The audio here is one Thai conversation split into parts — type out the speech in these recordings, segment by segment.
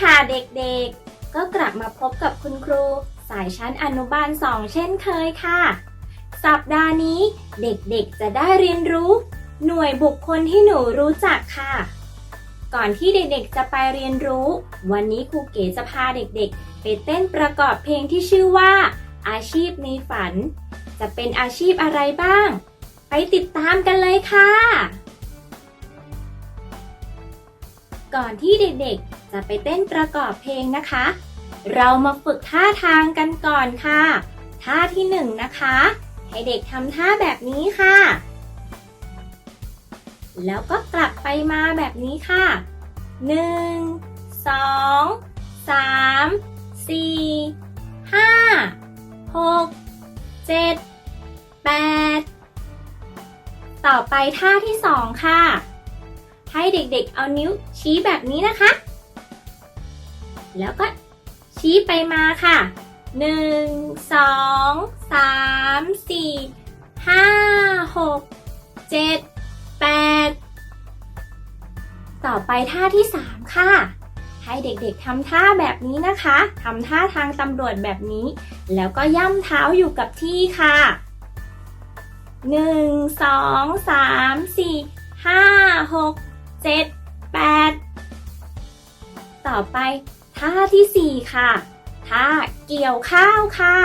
ค่ะเด็กๆ ก็กลับมาพบกับคุณครู สายชั้นอนุบาล2เช่นเคยค่ะ สัปดาห์นี้เด็กๆจะได้เรียนรู้ หน่วยบุคคลที่หนูรู้จักค่ะ ก่อนที่เด็กๆจะไปเรียนรู้ วันนี้ครูเก๋จะพาเด็กๆ ไปเต้นประกอบเพลงที่ชื่อว่า อาชีพในฝัน จะเป็นอาชีพอะไรบ้าง ไปติดตามกันเลยค่ะ ก่อนที่เด็กๆ จะไปเต้นประกอบเพลงนะคะ เรามาฝึกท่าทางกันก่อนค่ะ ท่าที่หนึ่งนะคะ ให้เด็กทำท่าแบบนี้ค่ะ แล้วก็กลับไปมาแบบนี้ค่ะหนึ่งสองสามสี่ห้าหกเจ็ดแปดต่อไปท่าที่สองค่ะ ให้เด็กๆเอานิ้วชี้แบบนี้นะคะ แล้วก็ชี้ไปมาค่ะหนึ่งสองสามสี่ห้าหกเจ็ดแปดต่อไปท่าที่สามค่ะ ให้เด็กๆทำท่าแบบนี้นะคะทำท่าทางตำรวจแบบนี้ แล้วก็ย่ำเท้าอยู่กับที่ค่ะหนึ่งสองสามสี่ห้าหกเจ็ดแปดต่อไป ท่าที่สี่ค่ะ ท่าเกี่ยวข้าวค่ะ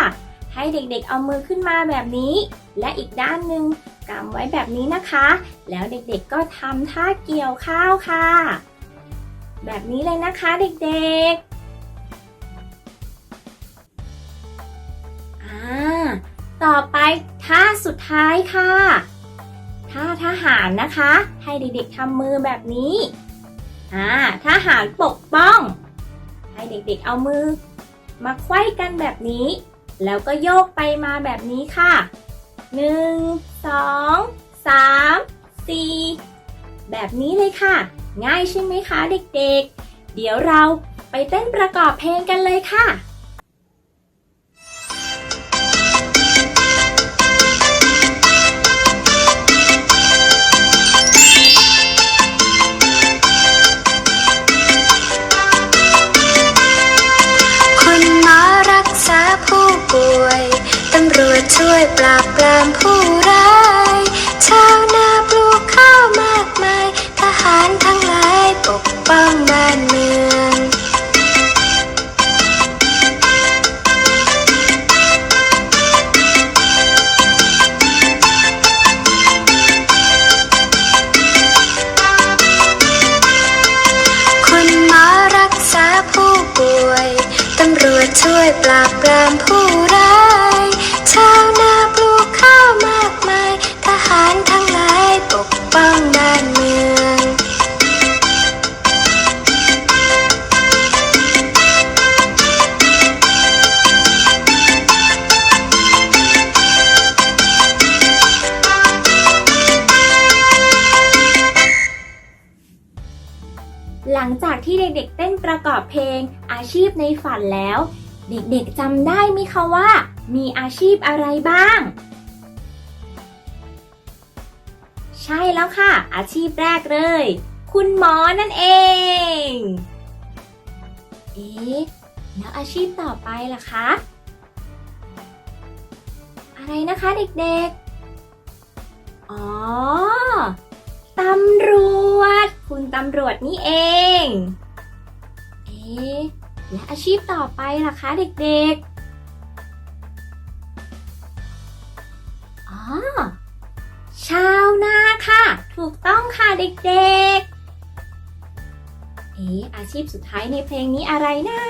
ให้เด็กๆเอามือขึ้นมาแบบนี้ และอีกด้านหนึ่งกำไว้แบบนี้นะคะ แล้วเด็กๆก็ทำท่าเกี่ยวข้าวค่ะ แบบนี้เลยนะคะเด็กๆอ่าต่อไปท่าสุดท้ายค่ะ ท่าทหารนะคะ ให้เด็กๆทำมือแบบนี้อ่าทหารปกป้อง ให้เด็กๆ เอามือ มาไขว้กันแบบนี้ แล้วก็โยกไปมาแบบนี้ค่ะหนึ่งสองสามสี่แบบนี้เลยค่ะ ง่ายใช่ไหมคะเด็กๆ เดี๋ยวเราไปเต้นประกอบเพลงกันเลยค่ะ ช่วยปราบปรามผู้ ฝันแล้ว เด็กๆจำได้ไหมคะว่า มีอาชีพอะไรบ้าง ใช่แล้วค่ะ อาชีพแรกเลย คุณหมอนั่นเอง เอ๊ะแล้วอาชีพต่อไปล่ะคะ อะไรนะคะเด็กๆ อ๋อ ตำรวจ คุณตำรวจนี่เอง เอ๊ะ และอาชีพต่อไปล่ะคะเด็กๆ อ๋อ ชาวนาค่ะ ถูกต้องค่ะเด็กๆ เอ๊อาชีพสุดท้ายในเพลงนี้อะไรนะ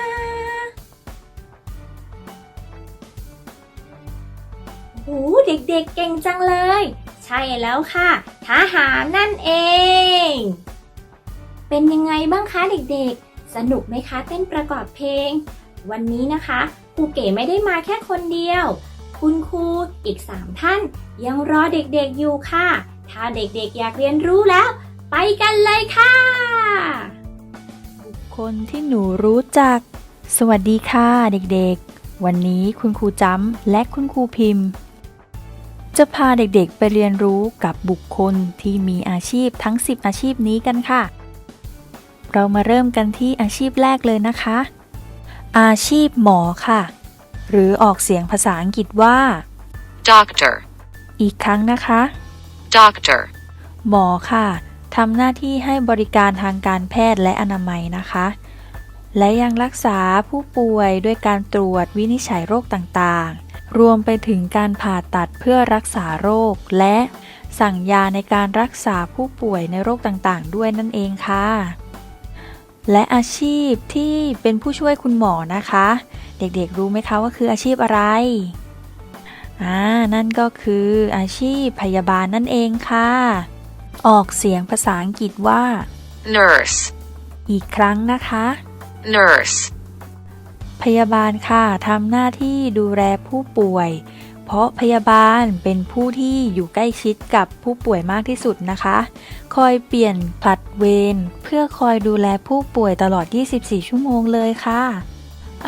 โอ้โหเด็กๆ เก่งจังเลย ใช่แล้วค่ะ ทหารนั่นเอง เป็นยังไงบ้างคะเด็กๆ สนุกไหมคะเต้นประกอบเพลง วันนี้นะคะครูเก๋ไม่ได้มาแค่คนเดียว คุณครูอีก 3 ท่าน ยังรอเด็กๆอยู่ค่ะ ถ้าเด็กๆอยากเรียนรู้แล้ว ไปกันเลยค่ะ บุคคลที่หนูรู้จัก สวัสดีค่ะเด็กๆ วันนี้คุณครูจำและคุณครูพิมพ์ จะพาเด็กๆไปเรียนรู้กับบุคคลที่มีอาชีพทั้ง 10 อาชีพนี้กันค่ะ เรามาเริ่มกันที่อาชีพแรกเลยนะคะ อาชีพหมอค่ะ หรือออกเสียงภาษาอังกฤษว่า doctor, อีกครั้งนะคะ doctor, หมอค่ะทำหน้าที่ให้บริการทางการแพทย์และอนามัยนะคะ และยังรักษาผู้ป่วยด้วยการตรวจวินิจฉัยโรคต่างๆ รวมไปถึงการผ่าตัดเพื่อรักษาโรค และสั่งยาในการรักษาผู้ป่วยในโรคต่างๆ ด้วยนั่นเองค่ะ และอาชีพที่เป็นผู้ช่วยคุณหมอนะคะ เด็กๆรู้ไหมคะว่าคืออาชีพอะไรอ่านั่นก็คืออาชีพพยาบาลนั่นเองค่ะ ออกเสียงภาษาอังกฤษว่า nurse, อีกครั้งนะคะ nurse, พยาบาลค่ะทำหน้าที่ดูแลผู้ป่วย เพราะพยาบาลเป็นผู้ที่อยู่ใกล้ชิดกับผู้ป่วยมากที่สุดนะคะ คอยเปลี่ยนผลัดเวรเพื่อคอยดูแลผู้ป่วยตลอด 24 ชั่วโมงเลยค่ะ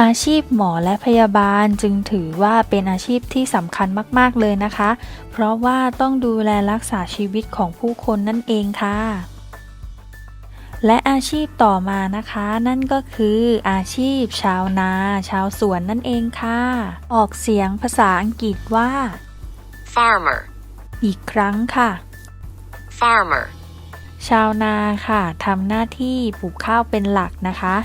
อาชีพหมอและพยาบาลจึงถือว่าเป็นอาชีพที่สำคัญมาก ๆ เลยนะคะ เพราะว่าต้องดูแลรักษาชีวิตของผู้คนนั่นเองค่ะ และอาชีพต่อมานะคะ นั่นก็คืออาชีพชาวนา ชาวสวนนั่นเองค่ะ ออกเสียงภาษาอังกฤษว่า farmer, อีกครั้งค่ะ farmer, ชาวนาค่ะทำหน้าที่ปลูกข้าวเป็นหลักนะคะ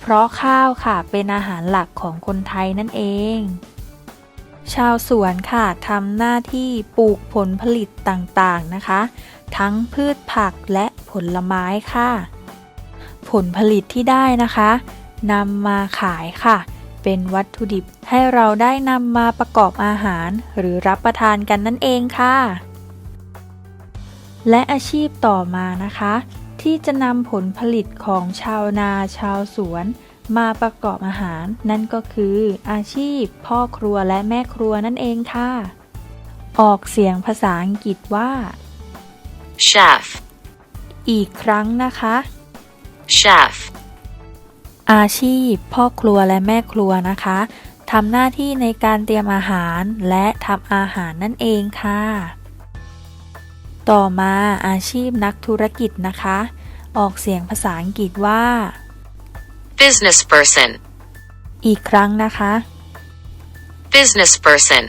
เพราะข้าวค่ะเป็นอาหารหลักของคนไทยนั่นเอง ชาวสวนค่ะทำหน้าที่ปลูกผลผลิตต่างๆนะคะ ทั้งพืชผักและผลไม้ค่ะ ผลผลิตที่ได้นะคะนำมาขายค่ะ เป็นวัตถุดิบให้เราได้นำมาประกอบอาหาร หรือรับประทานกันนั่นเองค่ะ และอาชีพต่อมานะคะ ที่จะนำผลผลิตของชาวนาชาวสวน มาประกอบอาหาร นั่นก็คือ อาชีพพ่อครัวและแม่ครัวนั่นเองค่ะ ออกเสียงภาษาอังกฤษว่า chef, อีกครั้งนะคะ chef, อาชีพ พ่อครัวและแม่ครัวนะคะทำหน้าที่ในการเตรียมอาหารและทำอาหารนั่นเองค่ะ ต่อมาอาชีพนักธุรกิจนะคะ ออกเสียงภาษาอังกฤษว่า business person, อีกครั้งนะคะ business person,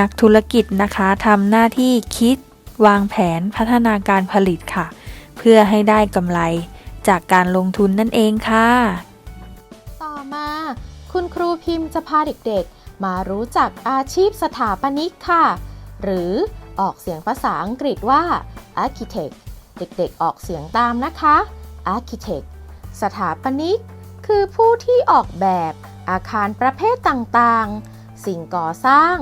นักธุรกิจนะคะทำหน้าที่คิดวางแผนพัฒนาการผลิตค่ะ เพื่อให้ได้กำไร จากการลงทุนนั่นเองค่ะ ต่อมา คุณครูพิมพ์จะพาเด็กๆ มารู้จักอาชีพสถาปนิกค่ะ หรือออกเสียงภาษาอังกฤษว่า architect เด็กๆ ออกเสียงตามนะคะ architect สถาปนิก คือผู้ที่ออกแบบอาคารประเภทต่างๆ สิ่งก่อสร้าง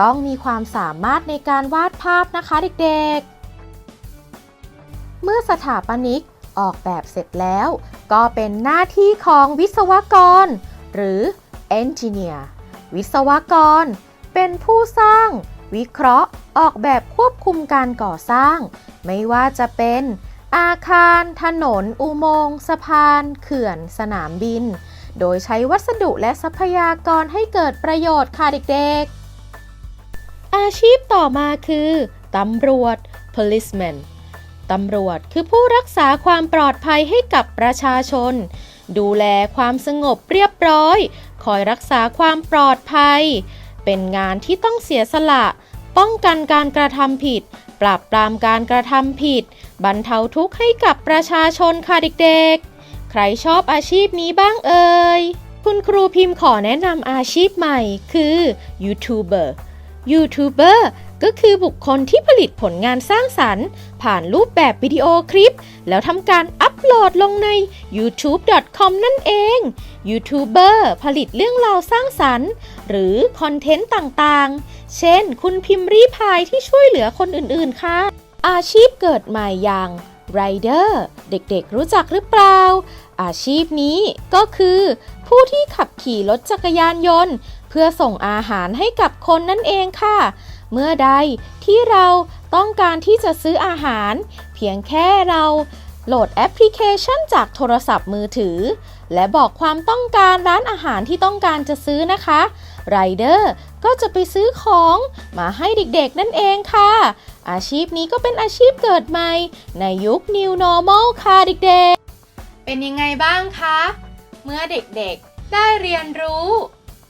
ต้องมีความสามารถในการวาดภาพนะคะเด็กๆ เมื่อสถาปนิก ออกแบบเสร็จแล้ว ก็เป็นหน้าที่ของวิศวกร หรือ engineer วิศวกร เป็นผู้สร้าง วิเคราะห์ ออกแบบควบคุมการก่อสร้าง ไม่ว่าจะเป็น อาคาร ถนน อุโมงค์สะพาน เขื่อน สนามบิน โดยใช้วัสดุและทรัพยากรให้เกิดประโยชน์ค่ะเด็กๆ อาชีพต่อมาคือตำรวจ policeman ตำรวจคือผู้รักษาความปลอดภัยให้กับประชาชน ดูแลความสงบเรียบร้อย คอยรักษาความปลอดภัย เป็นงานที่ต้องเสียสละ ป้องกันการกระทำผิด ปราบปรามการกระทำผิด บรรเทาทุกข์ให้กับประชาชนค่ะเด็กๆ ใครชอบอาชีพนี้บ้างเอ่ยคุณครูพิมพ์ขอแนะนำอาชีพใหม่คือยูทูบเบอร์ยูทูบเบอร์ ก็คือบุคคลที่ผลิตผลงานสร้างสรรค์ ผ่านรูปแบบวิดีโอคลิป แล้วทำการอัปโหลดลงใน youtube.com นั่นเองยูทูบเบอร์ผลิตเรื่องราวสร้างสรรค์ หรือคอนเทนต์ต่างๆ เช่น คุณพิมพ์รีพายที่ช่วยเหลือคนอื่นๆค่ะ อาชีพเกิดใหม่อย่างไรเดอร์เด็กๆรู้จักหรือเปล่า อาชีพนี้ก็คือ ผู้ที่ขับขี่รถจักรยานยนต์ เพื่อส่งอาหารให้กับคนนั่นเองค่ะ เมื่อใดที่เราต้องการที่จะซื้ออาหาร เพียงแค่เราโหลดแอปพลิเคชันจากโทรศัพท์มือถือ และบอกความต้องการร้านอาหารที่ต้องการจะซื้อนะคะไรเดอร์ก็จะไปซื้อของมาให้เด็กๆนั่นเองค่ะ อาชีพนี้ก็เป็นอาชีพเกิดใหม่ ในยุค New Normal ค่ะเด็กๆ เป็นยังไงบ้างคะ เมื่อเด็กๆได้เรียนรู้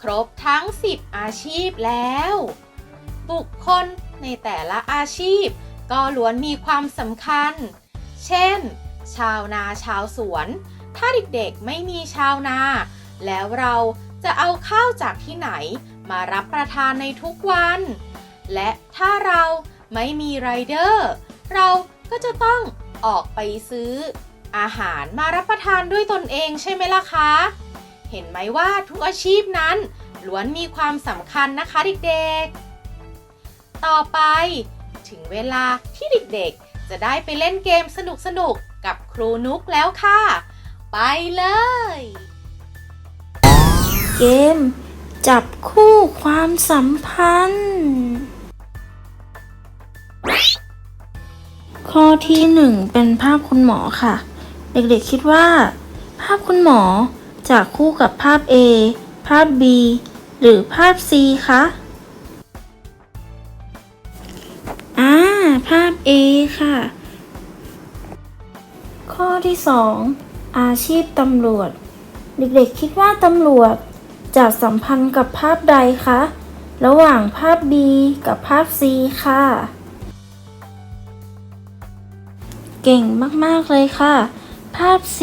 ครบทั้ง 10 อาชีพแล้ว บุคคลในแต่ละอาชีพ ก็ล้วนมีความสำคัญ เช่น ชาวนาชาวสวน ถ้าเด็กๆไม่มีชาวนา แล้วเราจะเอาข้าวจากที่ไหนมารับประทานในทุกวัน และถ้าเราไม่มีไรเดอร์ เราก็จะต้องออกไปซื้อ อาหารมารับประทานด้วยตนเองใช่ไหมล่ะคะ เห็นไหมว่าทุกอาชีพนั้นล้วนมีความสำคัญนะคะเด็กๆ ต่อไป ถึงเวลาที่เด็กๆ จะได้ไปเล่นเกมสนุกๆกับครูนุกแล้วค่ะ ไปเลย เกม จับคู่ความสัมพันธ์ ข้อที่หนึ่งเป็นภาพคุณหมอค่ะ เด็กๆคิดว่า ภาพคุณหมอจะคู่กับภาพ A ภาพ B หรือภาพ C คะ อ่า ภาพ A ค่ะ ข้อที่สองอาชีพตำรวจ เด็กๆคิดว่าตำรวจจะสัมพันธ์กับภาพใดคะ ระหว่างภาพ B กับภาพ C ค่ะ เก่งมาก ๆ เลยค่ะ ภาพ C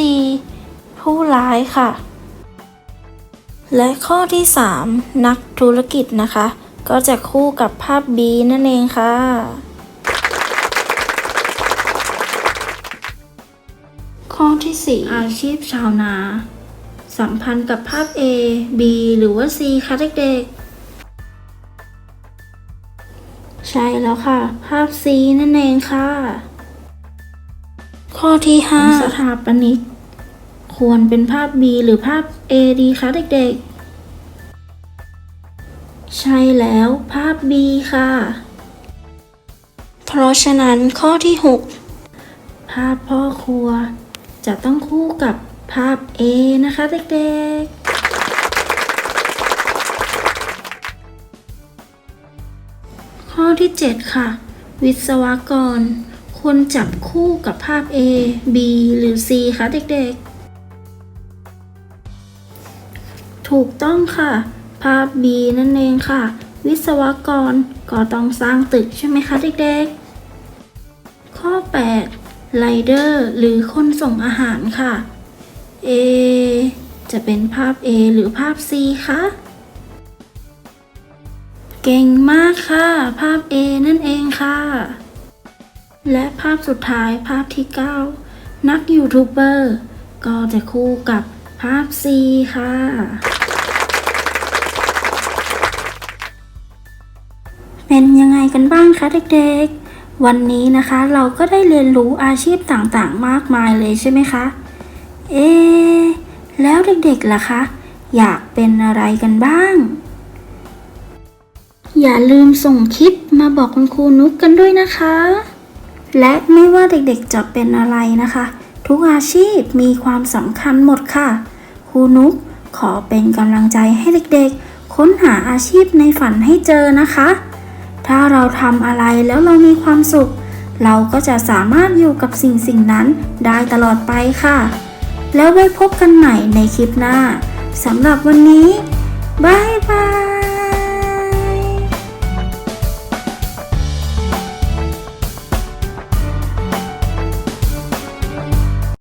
ผู้ร้ายค่ะ และข้อที่ 3 นักธุรกิจนะคะ ก็จะคู่กับภาพ B นั่นเองค่ะ ข้อที่ 4 อาชีพชาวนา สัมพันธ์กับภาพ A B หรือว่า C คะเด็กๆ ใช่แล้วค่ะ ภาพ C นั่นเองค่ะ ข้อที่ 5 สถาปนิก ควรเป็นภาพ B หรือภาพ A ดีคะเด็กๆ ใช่แล้วภาพ B ค่ะ เพราะฉะนั้นข้อที่ 6 ภาพพ่อครัว จะต้องคู่กับภาพ A นะคะเด็กๆ ข้อที่ 7 ค่ะ วิศวกรควรจับคู่กับภาพ A B หรือ C คะเด็กๆ ถูกต้องค่ะ ภาพ B นั่นเองค่ะ วิศวกรก็ต้องสร้างตึกใช่ไหมคะเด็กๆ ข้อ 8ไรเดอร์หรือคนส่งอาหารค่ะ A จะเป็นภาพ A หรือภาพ C คะ เก่งมากค่ะ ภาพ A นั่นเองค่ะ และภาพสุดท้ายภาพที่ 9 นักยูทูบเบอร์ก็จะคู่กับภาพ C ค่ะ เป็นยังไงกันบ้างคะเด็กๆ วันนี้นะคะเราก็ได้เรียนรู้อาชีพต่างๆ มากมายเลยใช่ไหมคะ เอ๊แล้วเด็กๆล่ะคะ อยากเป็นอะไรกันบ้าง อย่าลืมส่งคลิปมาบอกคุณครูนุกกันด้วยนะคะ และไม่ว่าเด็กๆจะเป็นอะไรนะคะ ทุกอาชีพมีความสำคัญหมดค่ะครูนุกขอเป็นกำลังใจให้เด็กๆ ค้นหาอาชีพในฝันให้เจอนะคะ ถ้าเราทำอะไรแล้วเรามีความสุข เราก็จะสามารถอยู่กับสิ่งสิ่งนั้นได้ตลอดไปค่ะ แล้วไว้พบกันใหม่ในคลิปหน้าสำหรับวันนี้บายบาย